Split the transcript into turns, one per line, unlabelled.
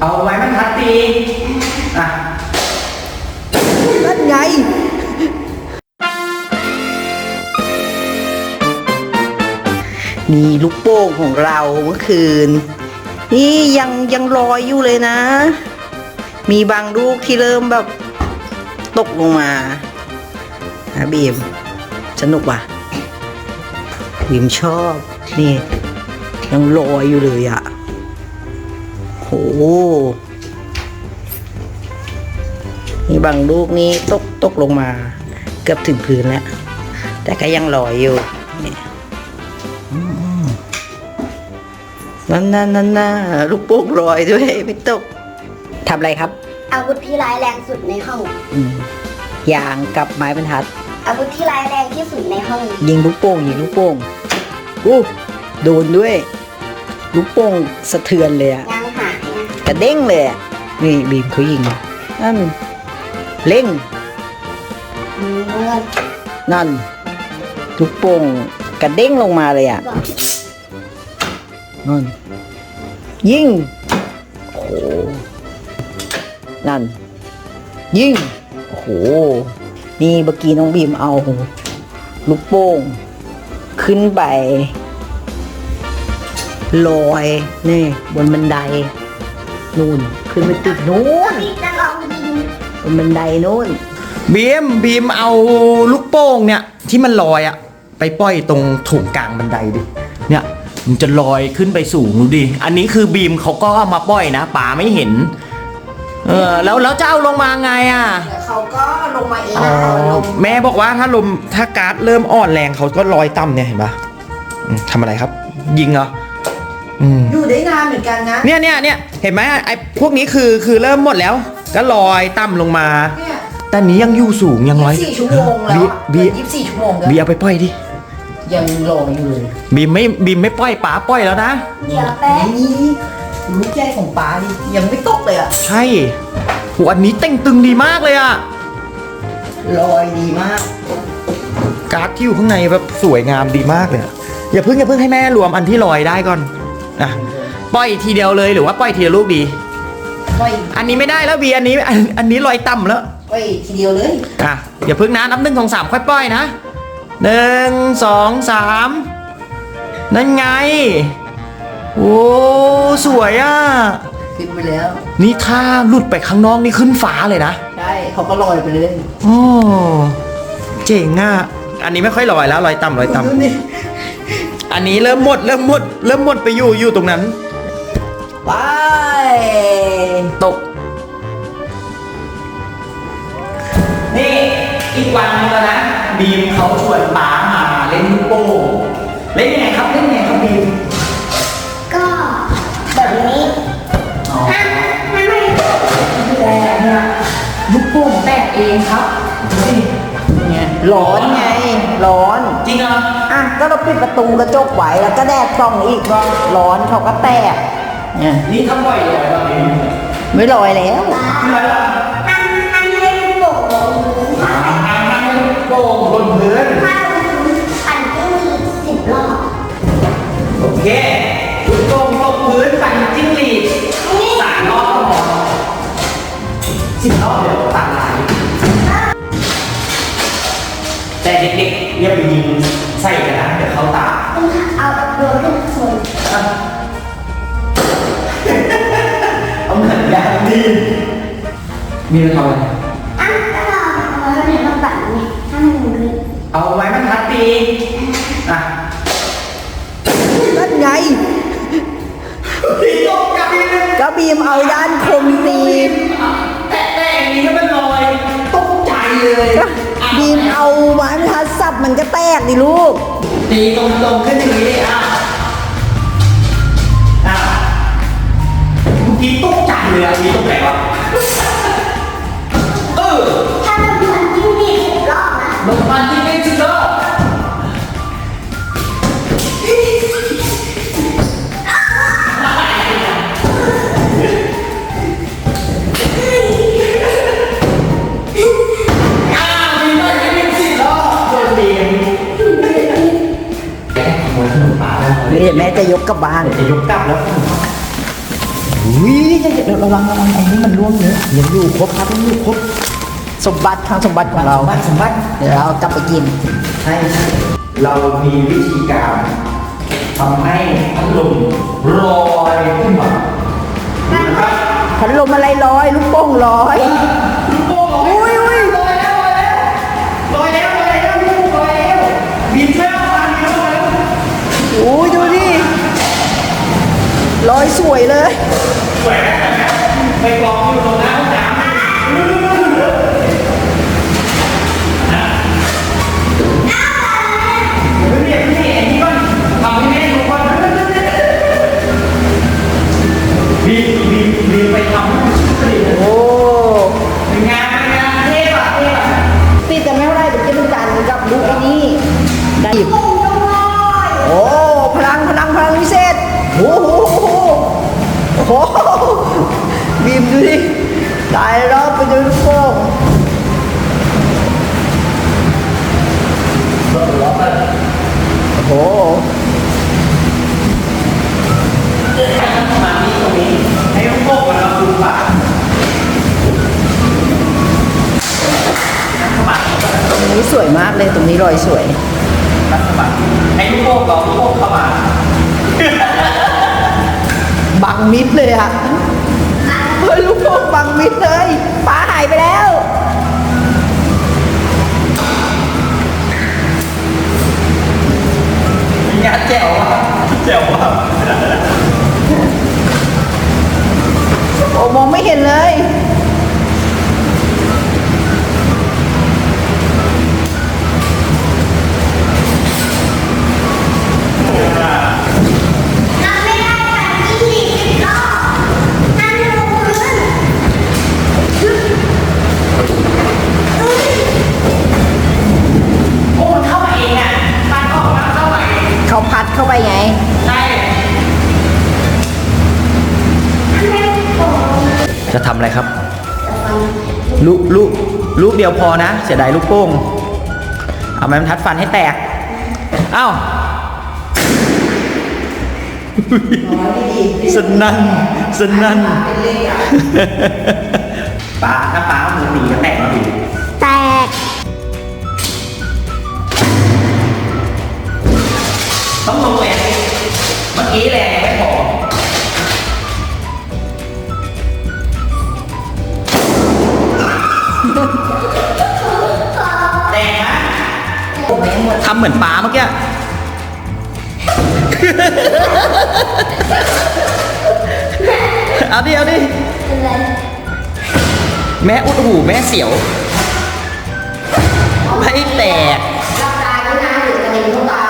เอาไม้บรรทัดตีอะ
นั่นไงนี่ลูกโป่งของเราเมื่อคืน นี่ยังยังลอยอยู่เลยนะ มีบางลูกที่เริ่มแบบตกลงมานะบีมสนุกว่ะบีมชอบ นี่ ยังลอยอยู่เลยอะ่ะ โหนี่บางลูกนี้ตกตกลงมา เกือบถึงพื้นแล้ว แต่ก็ยังลอยอยู่นี่อืมนั่นนั่นนั่นน่ะลูกโป่งลอยด้วยไม่ตกทำอะไรครับ
อาวุธที่ร้ายแรงสุดในห้อง
อืมยางกับไม้บรรทัด
อาวุธที่ร้ายแรงที่สุดในห้อง
ยิงลูกโป่งยิงลูกโป่งอู้โดนด้วย ลูกโป่งสะเทือนเลยอะ
ยังหายนะ
กระเด้งเลยนี่บีมเขายิงนั่นเล่ง
นั่
นลูกโป่งกระเด้งลงมาเลยอะนั่นยิงโอ้โหนั่น ยิงโอ้โหนี่เมื่อกี้น้องบีมเอา ลูกโป่งขึ้นไปลอยนี่บนบันได นู่นขึ้นไปติดนู่น
พี่จะลองยิง
บนบันไดนู่น
บีมบีมเอาลูกโป่งเนี่ยที่มันลอยอะไปปล่อยตรงถุงกลางบันไดดิเนี่ยมันจะลอยขึ้นไปสูงดูดิอันนี้คือบีมเขาก็เอามาปล่อยนะป๋าไม่เห็น เออแล้วแล้วจะเอาลงมาไงอะ
เขาก็ลงมาเอง
อ๋อแม่บอกว่าถ้าลมถ้าการ์ดเริ่มอ่อนแรงเขาก็ลอยต่ำเนี่ยเห็นปะอืมทำอะไรครับ ยิงเหรอ อืม
อยู่ได้นานเหมือนกันนะ
เนี่ยเนี่ยเนี่ยเห็นไหมไอ้พวกนี้คือคือเริ่มหมดแล้ว ก็ลอยต่ำลงมา
เนี่ย
แต่อันนี้ยังอยู่สูงยังร้อย
สี่ชั่วโมงแล้วอะ
บี
ยี่สิบสี่ชั่วโมงแล้ว
บีเอาไปปล่อยดิ
ยังรออยู่เลย
บีมไม่บีมไม่ปล่อยป๋าปล่อยแล้วนะ
เดี๋ยวแป๊บ
นี่ลูกใหญ่ของป้าดิยังไม่ตกเลยอะ
ใช่โหอันนี้เต่งตึงดีมากเลยอะ
ลอยดีมาก
การ์ดที่อยู่ข้างในแบบสวยงามดีมากเลยอะอย่าเพิ่งอย่าเพิ่งให้แม่รวมอันที่ลอยได้ก่อน อะปล่อยทีเดียวเลยหรือว่าปล่อยทีละลูกดี
ปล่อย
อันนี้ไม่ได้แล้วบีอันนี้อันอันนี้ลอยต่ำแล้ว
ปล่อยทีเดียวเลย
อะอย่าเพิ่งนะนับหนึ่งสองสามค่อยปล่อยนะหนึ่งสองสามนั่นไง โอ้สวยอะ
ขึ้นไปแล้ว
นี่ถ้าหลุดไปข้างนอกนี่ขึ้นฟ้าเลยนะ
ใช่เขาก็ลอยไปเลย
โอ้เจ๋งอะ อันนี้ไม่ค่อยลอยแล้วลอยต่ำลอยต่
ดูนี่ำ
อันนี้เริ่มหมดเริ่มหมดเริ่มหมดไปอยู่อยู่ตรงนั้น
ไป
ตก นี่อีกวันนึงแล้วนะบีมเขาชวนป้ามาเล่นลูกโป่งเล่นยังไงครับเล่นยังไงครับบีม
ก็แบบนี้อะไม่ไม่
แต่เนี่ยลูกโป่งแตกเองครับนี่ไง
ร้อนไง ร้อน
จริงเหรอ
อะก็เราปิดประตูกระจกไว้แล้วก็แดดส่องอีกก็ร้อนเขาก็แตกเนี่ย
นี่ถ้าปล่อยลอยแบบนี้
ไม่ลอยแล้ว
ลอยแล้ว
อันอันให้โป่งลงพื้นค่ะ
ลูกโป่งบนพื้น
ถ้าลงพื้นปั่นจิ้งหรีดสิบรอบ
โอเคลูกโป่งตกพื้นปั่นจิ้งหรีดสามรอบก็พอสิบรอบเดี๋ยวตัดลายแต่เด็กๆ อย่าไปยิงใส่กันนะเดี๋ยวเขาตาย
เอาโดนทุกคน
เอาเหมือนอยางนี้มีอะไรทำอะไร
อะก็ลองเอาไว้ในกระเป๋าเนี่ยถ้ามันขึ้น
เอาไม้บรรทัดตีอะ
นั่นไง
ตีตกกับอีกนึง
ก็บีมเอาด้านคมตี
แต่แต่อย่างนี้ก็มันลอยตกใจเลย
บีมเอาไม้บรรทัด มันก็แตกดิลูก
ตีตรงๆขึ้นอย่างนี้อะอะเมื่อกี้ตกใจเลยอะตีตรงไหนวะ
นี่
เดี๋ย
วแม่จะยกกลับบ้าน
จะยกกลับแล้วอุ้
ยระวังระวังไอ้นี่มันร่วงเยอยังอยู่ครบครับยังอยู่ครบสมบัติทางสมบัติของเรา
สมบัติสมบัติ
เดี๋ยวเรากลับไปกิน
ใช่เรามีวิธีการทำให้พัดลมลอยขึ้นมานะครับ
พัดลมอะไรลอยลูกโป่งลอย สวยเลย
สวยนะไปกองอยู่ตรงหน้าห้องน้ำเรียกพี่อันนี้ก่อนทำให้แม่ดูก่อนบีบีบีไปทำ
โอ้
เป็นงานเป็นงานเทพอะเทพอะ
ติดแต่ไม่เท่าไรเดี๋ยวจะเป็นการกับลูกไอ้นี่ได้หยิบโอ้พลังพลังพลังพิเศษโอ้โห โอ้โหบีมดูดิตายแล้วไปดูลูกโป่งโอ้โห
มานี่ตรงนี้ให้ลูกโป่งมันมาดูปาก
ตรงนี้สวยมากเลยตรงนี้รอยสวย
รัฐบาลให้ลูกโป่งเราลูกโป่งเข้ามา
บังมิดเลยอะเฮ้ยลูกโป่งบังมิดเลยปลาหายไปแล้ว
งานแจ๋วอะแจ๋วอะ
โอ้มองไม่เห็นเลย
เขา
พัดเข้าไปไง
ใช่
ไม่โกง
จะทำอะไรครับ ลูกลูกลูกเดียวพอนะ เสียดายลูกโป่งเอาไม้บรรทัดฟันให้แตก เอ้าสนั่นสนั่น ต้องลงแรงเมื่อกี้แรงไม่พอแรงนะทำเหมือนปลาเมื่อกี้เอาดิ เอาดิ แม่อุดหูแม่เสียวไม่แตก
ตายก็น้ำอยู่กระ
เด็นเข้าตา